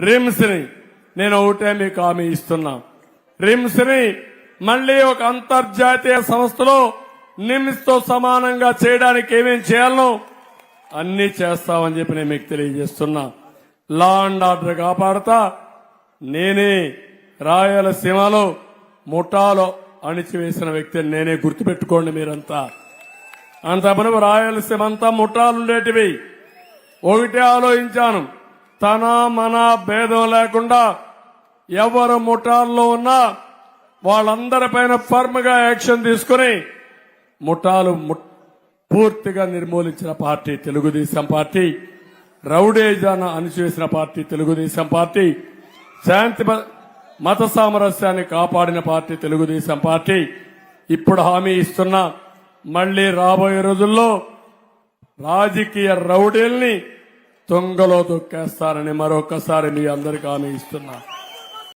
రిమ్స్ని నేను ఒకటే మీకు హామీ ఇస్తున్నా. రిమ్స్ని మళ్ళీ ఒక అంతర్జాతీయ సంస్థలో నిమ్స్తో సమానంగా చేయడానికి ఏమేం చేయాలనో అన్ని చేస్తామని చెప్పి నేను మీకు తెలియజేస్తున్నా. లా అండ్ ఆర్డర్ కాపాడుతా నేనే రాయలసీమలో ముఠాలో అణిచివేసిన వ్యక్తిని నేనే గుర్తుపెట్టుకోండి మీరంతా. అంత పని రాయలసీమ అంతా ముఠాలుండేటివి. ఒకటే ఆలోచించాను. తన మన భేదం లేకుండా ఎవరు ముఠాల్లో ఉన్నా వాళ్ళందరిపైన ఫర్మ్గా యాక్షన్ తీసుకుని ముఠాలు ము- పూర్తిగా నిర్మూలించిన పార్టీ తెలుగుదేశం పార్టీ రౌడేజాన అణిచివేసిన పార్టీ తెలుగుదేశం పార్టీ శాంతి మత సామరస్యాన్ని కాపాడిన పార్టీ తెలుగుదేశం పార్టీ. ఇప్పుడు హామీ ఇస్తున్నా మళ్ళీ రాబోయే రోజుల్లో రాజకీయ రౌడీల్ని తొంగలో తొక్కేస్తారని మరొకసారి మీ అందరికీ హామీ ఇస్తున్నా.